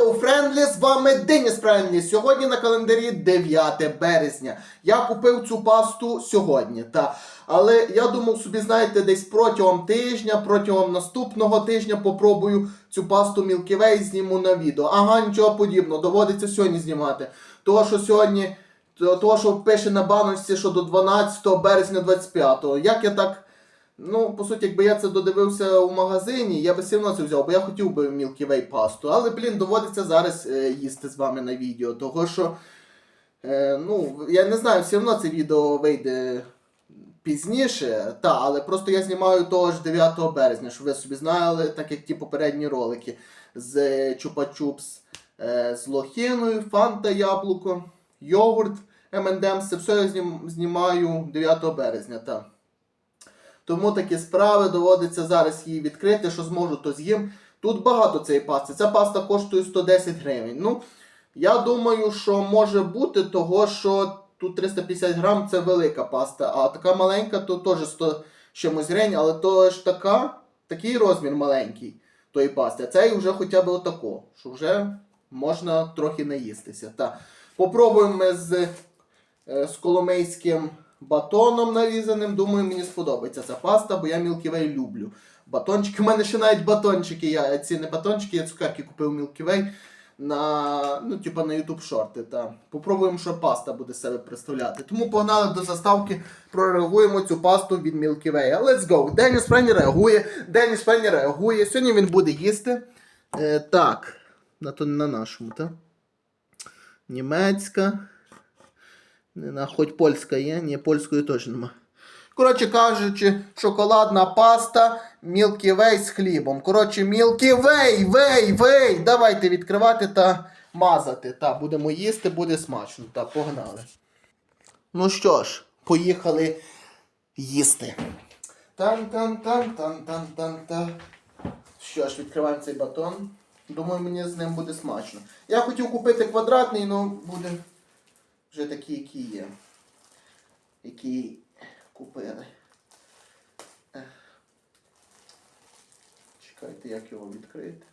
Hello Friendly, з вами Деніс Френдлі. Сьогодні на календарі 9 березня. Я купив цю пасту сьогодні, та. Але я думав собі, знаєте, десь протягом тижня, протягом наступного тижня попробую цю пасту Milky Way зніму на відео. Ага, нічого подібного, доводиться сьогодні знімати. Того, що сьогодні, того, що пише на баночці, що до 12 березня 25-го. Як я так. Ну, по суті, якби я це додивився у магазині, я би все одно це взяв, бо я хотів би Milky Way пасту. Але, блін, доводиться зараз е, їсти з вами на відео. Того що, е, ну, я не знаю, все одно це відео вийде пізніше. Та, але просто я знімаю того ж 9 березня, щоб ви собі знали, так як ті попередні ролики з е, Чупа-Чупс, е, з лохіною, фанта яблуко, йогурт, M&M's. Це все я знім- знімаю 9 березня. Та. Тому такі справи доводиться зараз її відкрити, що зможу, то з'їм. Тут багато цієї пасти. Ця паста коштує 110 гривень. Ну, я думаю, що може бути того, що тут 350 грам це велика паста, а така маленька, то теж 100 чимось гривень, але то ж така, такий розмір маленький тої пасти. А цей вже хоча б отако, що вже можна трохи наїстися. Та. Попробуємо ми з, е, з коломейським батоном нарізаним. Думаю, мені сподобається ця паста, бо я Way люблю. Батончики, у мене ще навіть батончики. Я ці не батончики, я цукерки купив Way на, ну, типа на YouTube шорти. Попробуємо, що паста буде себе представляти. Тому погнали до заставки, прореагуємо цю пасту від Way. Let's go! Деніс Френі реагує, Деніс Френі реагує. Сьогодні він буде їсти. Е, так, на, то, не на нашому, так? Німецька. Не хоч польська є, ні, польської теж нема. Коротше кажучи, шоколадна паста Milky Way з хлібом. Коротше, Milky Way, вей, вей! Давайте відкривати та мазати. Та, будемо їсти, буде смачно. Та, погнали. Ну що ж, поїхали їсти. Тан-тан-тан-тан-тан-тан-тан. Що ж, відкриваємо цей батон. Думаю, мені з ним буде смачно. Я хотів купити квадратний, але буде вже такі, які є. Які купили. Чекайте, як його відкрити.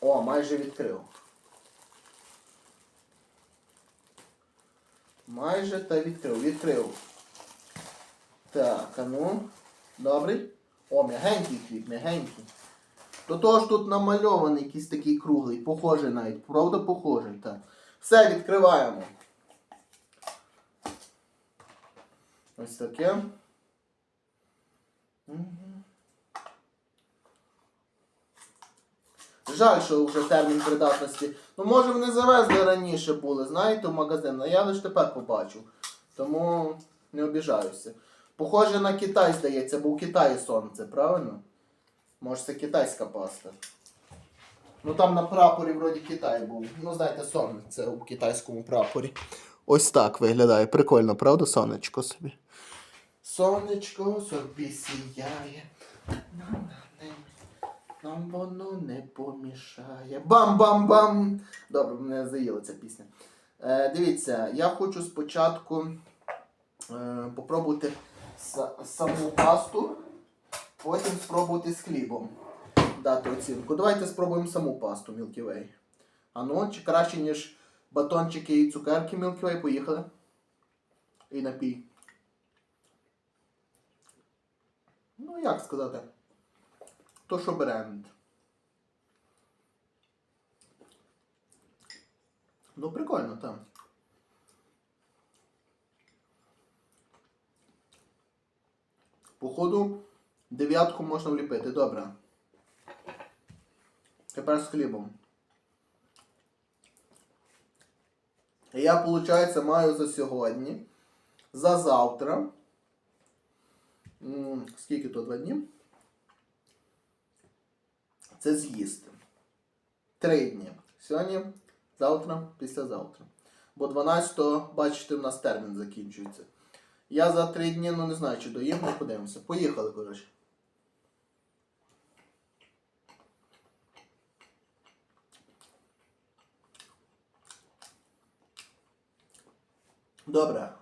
О, майже відкрив. Майже та відкрив. Відкрив. Так, а ну. Добрий. О, м'ягенький хліб, м'ягенький. До того ж тут намальований якийсь такий круглий, похожий навіть. Правда, похожий, так. Все, відкриваємо. Ось таке. Жаль, що вже термін придатності. Ну, може вони завезли раніше були, знаєте, в магазин, а я лише тепер побачив. Тому не обіжаюся. Похоже на Китай, здається, бо у Китаї сонце, правильно? Може це китайська паста. Ну там на прапорі вроді Китай був. Ну, знаєте, сонце у китайському прапорі. Ось так виглядає. Прикольно, правда, сонечко собі? Сонечко собі сіяє. Нам, воно не помішає. Бам-бам-бам! Добре, мене заїла ця пісня. Е, дивіться, я хочу спочатку е, попробувати са- саму пасту, потім спробувати з хлібом дати оцінку. Давайте спробуємо саму пасту Milky Way. А ну, чи краще, ніж батончики і цукерки Milky Way, поїхали. І напій. Ну, як сказати? То, що бренд. Ну, прикольно, так. Походу, дев'ятку можна вліпити, добре. Тепер з хлібом. Я, виходить, маю за сьогодні, за завтра. Скільки то два дні? Це з'їсти. Три дні. Сьогодні, завтра, післязавтра. Бо 12-го, бачите, в нас термін закінчується. Я за три дні, ну не знаю, чи доїм, ми подивимося. Поїхали, коротше. Добре,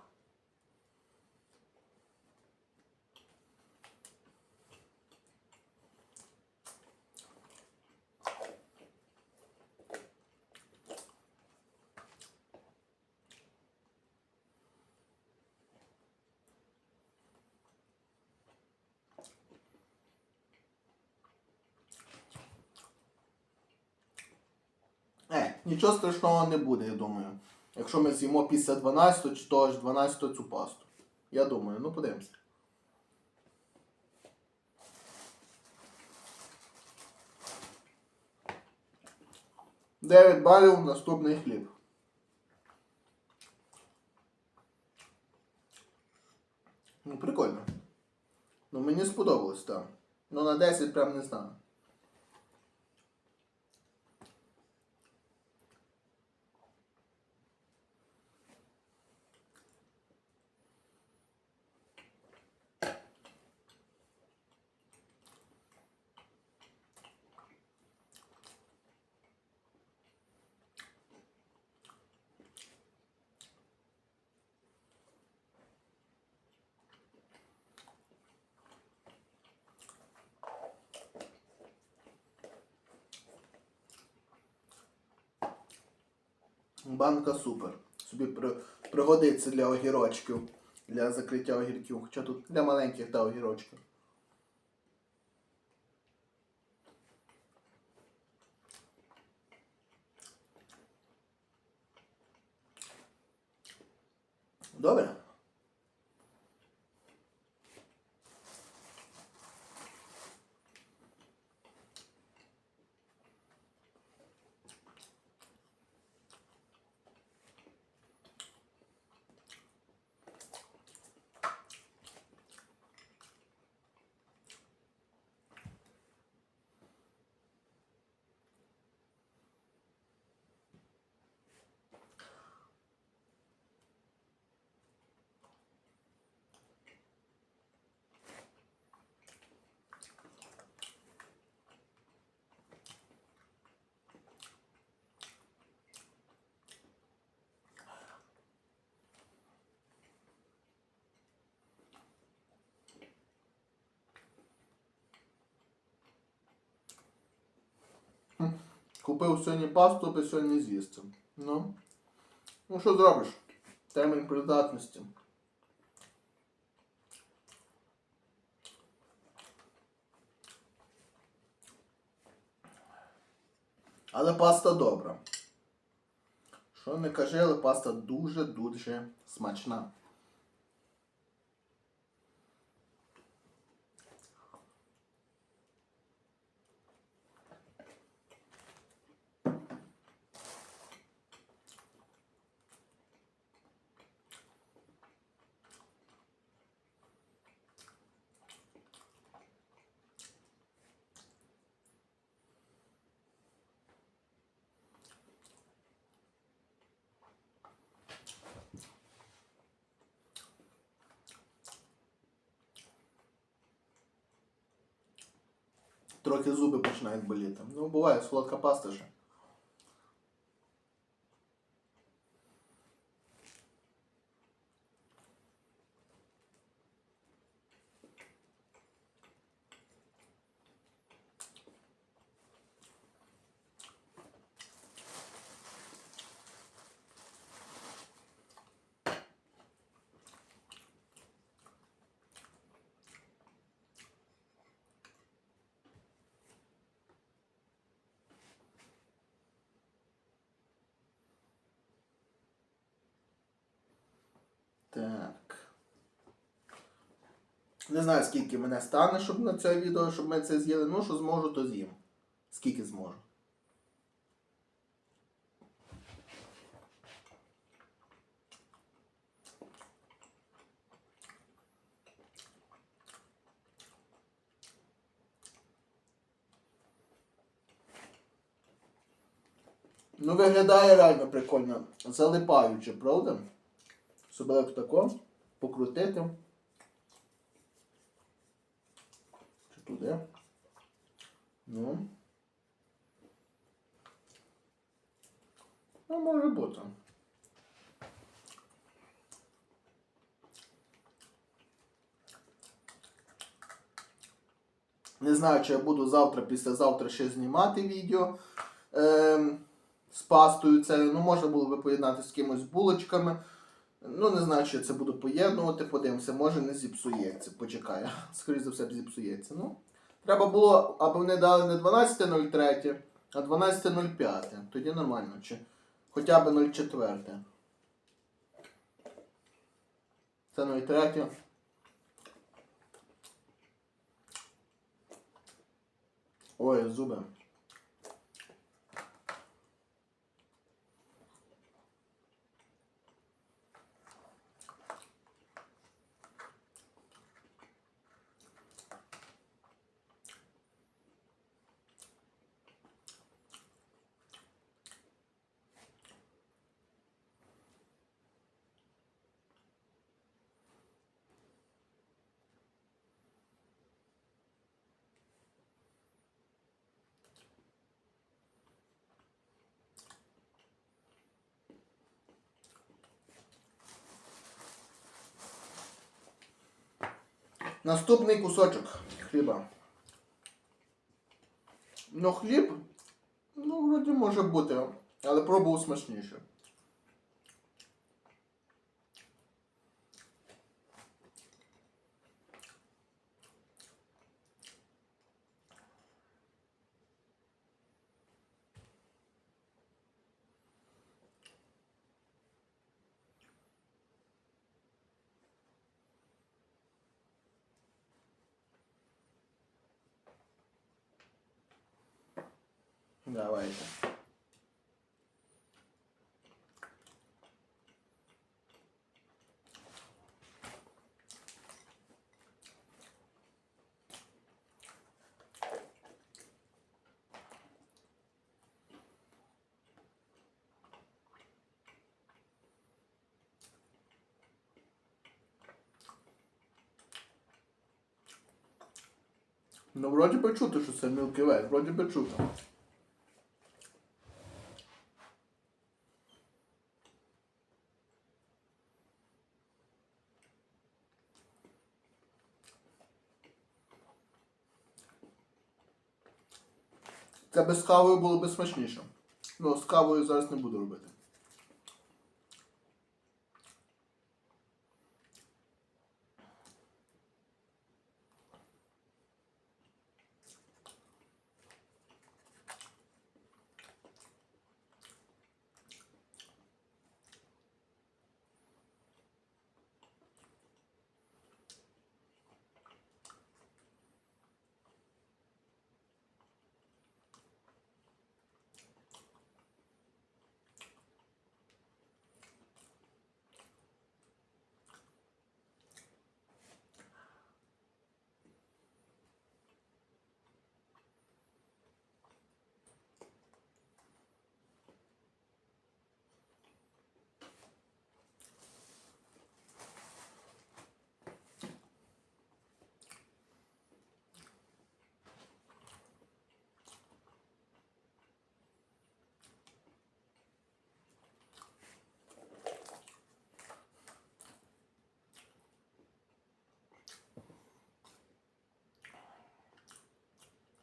Е, нічого страшного не буде, я думаю. Якщо ми з'їмо після 12 чи того ж 12 цю пасту. Я думаю, ну подивимося. 9 балів, наступний хліб. Ну, прикольно. Ну, мені сподобалось, так. Ну, на 10 прям не знаю. Банка супер. Собі при, пригодиться для огірочків, для закриття огірків. Хоча тут для маленьких та огірочків. Добре. Купив сьогодні пасту, аби сьогодні з'їсти. Ну. Ну що зробиш? Термін придатності. Але паста добра. Що не кажи, але паста дуже-дуже смачна. Зуби починають. Ну, буває, солодка паста же. Так. Не знаю, скільки мене стане, щоб на це відео, щоб ми це з'їли. Ну, що зможу, то з'їм. Скільки зможу. Ну, виглядає реально прикольно. Залипаюче, правда? Собелеку тако, покрутити. Чи туди? Ну. Ну, може бути. Не знаю, чи я буду завтра, післязавтра ще знімати відео ем, з пастою. Це ну, можна було би поєднати з кимось булочками. Ну, не знаю, я це буду поєднувати, подивимося, може не зіпсується. Почекаю. Скоріше за все, зіпсується. Ну, треба було, аби вони дали не 12.03, А 12.05. Тоді нормально. Чи хоча б 0,4. Це 0,3. Ой, зуби. Наступний кусочок хліба. Ну, хліб, ну, вроді може бути, але пробував смачніше. Давайте. Ну, вроді би чути, що це Milky Way, вроді би чути. Це без кавою було б смачніше. Ну, з кавою зараз не буду робити.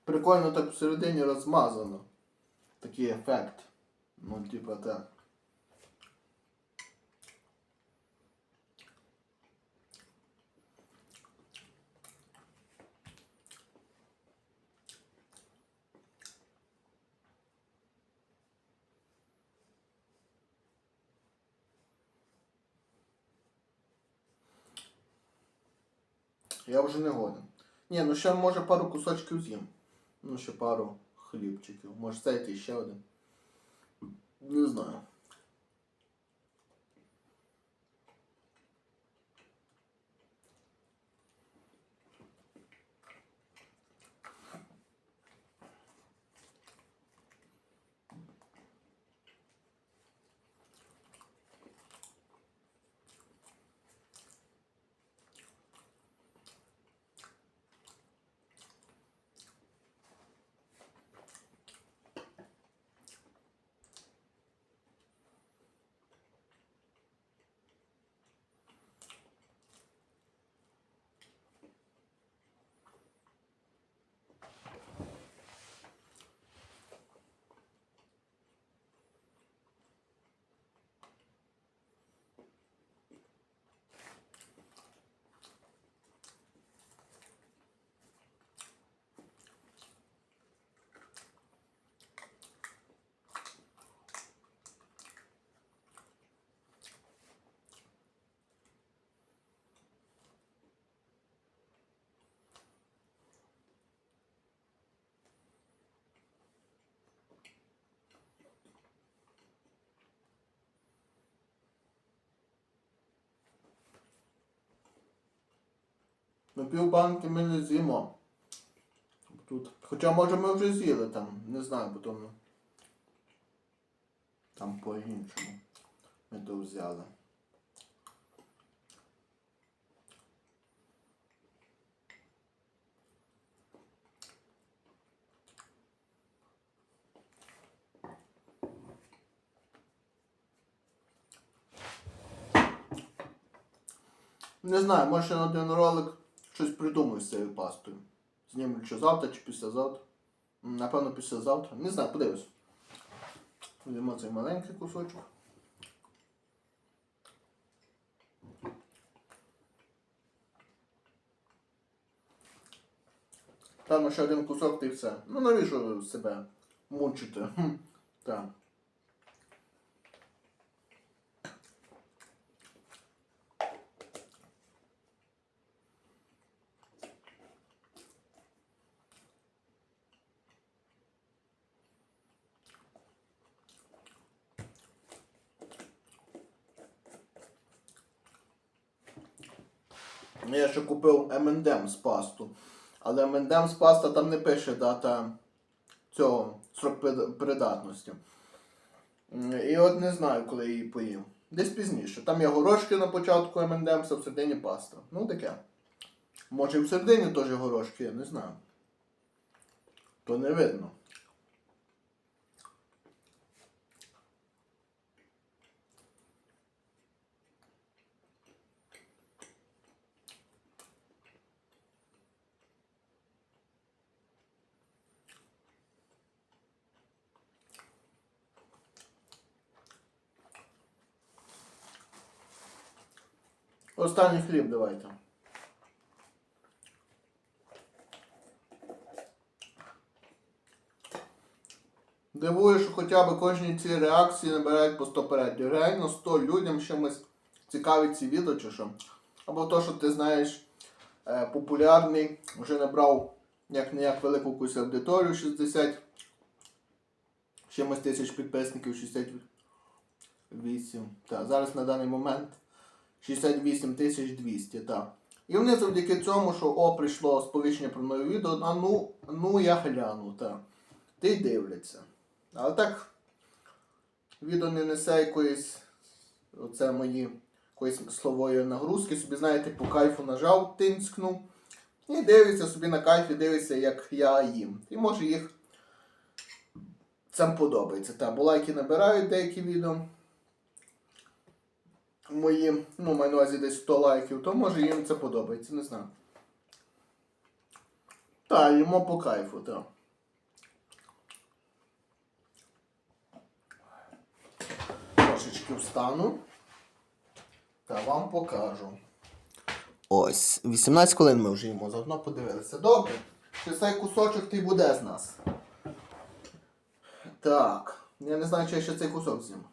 Прикольно так всередині розмазано. Такий ефект. Ну, типа так. Я вже не годен. Ні, ну ще може пару кусочків з'їм. Ну, ще пару хлібчиків. Може це ще один. Не знаю. Пів банки ми не з'їмо. Тут. Хоча може ми вже з'їли там, не знаю, бо тому. Там по-іншому. Ми то взяли. Не знаю, може один ролик щось придумаю з цією пастою. Знімлю чи завтра, чи післязавтра. Напевно, післязавтра. Не знаю, подивлюсь. Візьмемо цей маленький кусочок. Там ще один кусок й все. Ну навіщо себе мучити? Так. Я ще купив M&M з пасту. Але M&M з паста там не пише дата цього срок придатності. І от не знаю, коли я її поїв. Десь пізніше. Там є горошки на початку M&M, а в середині паста. Ну таке. Може і в середині теж горошки, я не знаю. То не видно. Останній хліб давайте. Дивує, що хоча б кожні ці реакції набирають по 100 переглядів. Реально 100 людям чимось цікавить ці відео чи що. Або то, що ти знаєш, е, популярний, вже набрав як не як велику якусь аудиторію 60 чимось тисяч підписників 68. Так, зараз на даний момент 68 200, так. І вони завдяки цьому, що о, прийшло сповіщення про нове відео, а ну, ну я гляну, так. Ти дивляться. Але так, відео не несе якоїсь, оце мої якоїсь слової нагрузки. Собі, знаєте, по кайфу нажав, тинскнув. І дивиться собі на кайфі, дивиться, як я їм. І може їх це подобається. Та, бо лайки набирають деякі відео мої, ну, маю на увазі десь 100 лайків, то може їм це подобається, не знаю. Так, йому по кайфу, так. Трошечки встану. Та вам покажу. Ось, 18 хвилин ми вже їмо, заодно подивилися. Добре. Ще цей кусочок ти буде з нас. Так. Я не знаю, чи я ще цей кусок з'їм.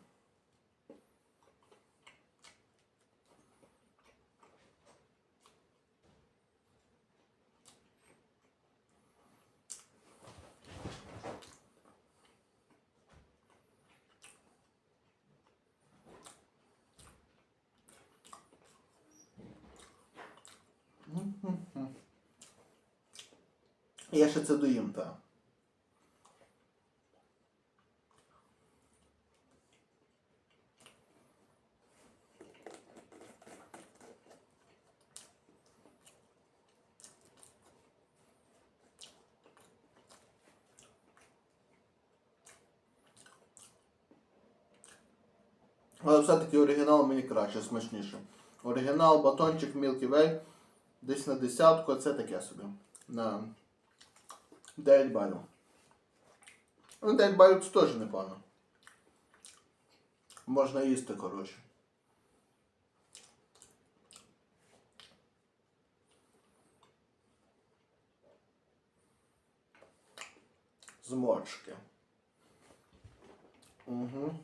Я ще це доїм, так. Але все-таки оригінал мені краще, смачніше. Оригінал, батончик Milky Way десь на десятку, а це таке собі. На 9 балів. Ну, 9 балів це теж непогано. Можна їсти, коротше. Зморшки. Угу.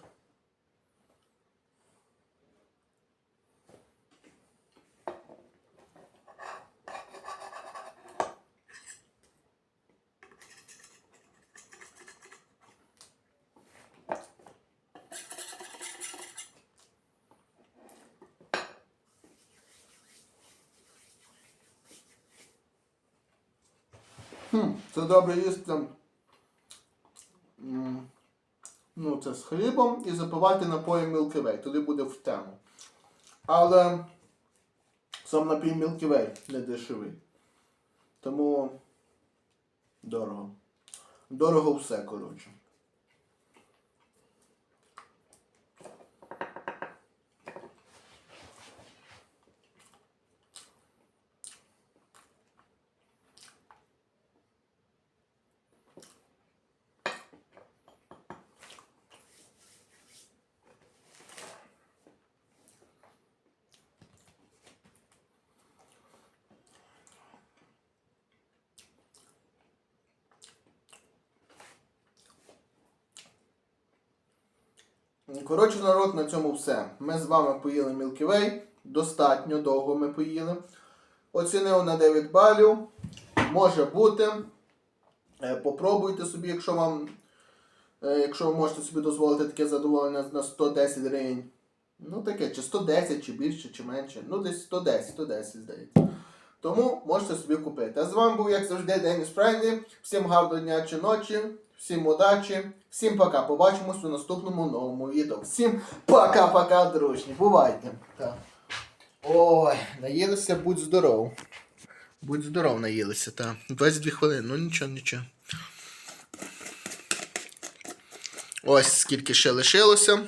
Хм, це добре їсти. Ну, це з хлібом і запивати напоєм Milky Way. Туди буде в тему. Але сам напій Milky Way не дешевий. Тому дорого. Дорого все, коротше. Коротше, народ, на цьому все. Ми з вами поїли Milky Way. Достатньо довго ми поїли. Оцінив на 9 балів. Може бути. Е, Попробуйте собі, якщо вам. е, Якщо ви можете собі дозволити таке задоволення на 110 гривень. Ну таке, чи 110, чи більше, чи менше. Ну, десь 110, 110, здається. Тому можете собі купити. А з вами був, як завжди, Деніс Френдлі. Всім гарного дня чи ночі, всім удачі, всім пока. Побачимось у наступному новому відео. Всім пока-пока, дружні. Бувайте. Так. Ой, наїлися, будь здоров. Будь здоров, наїлися, так. 22 хвилини, ну нічого, нічого. Ось скільки ще лишилося.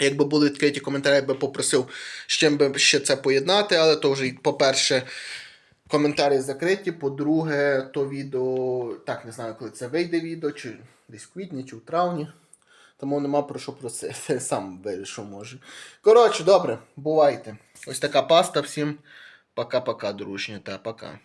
Якби були відкриті коментарі, я би попросив з чим би ще це поєднати, але то вже, по-перше, коментарі закриті. По-друге, то відео. Так, не знаю, коли це вийде відео, чи десь в квітні, чи в травні. Тому нема про що про це. Це Сам вирішу, може. Коротше, добре, бувайте. Ось така паста. Всім пока-пока, дружні, та пока.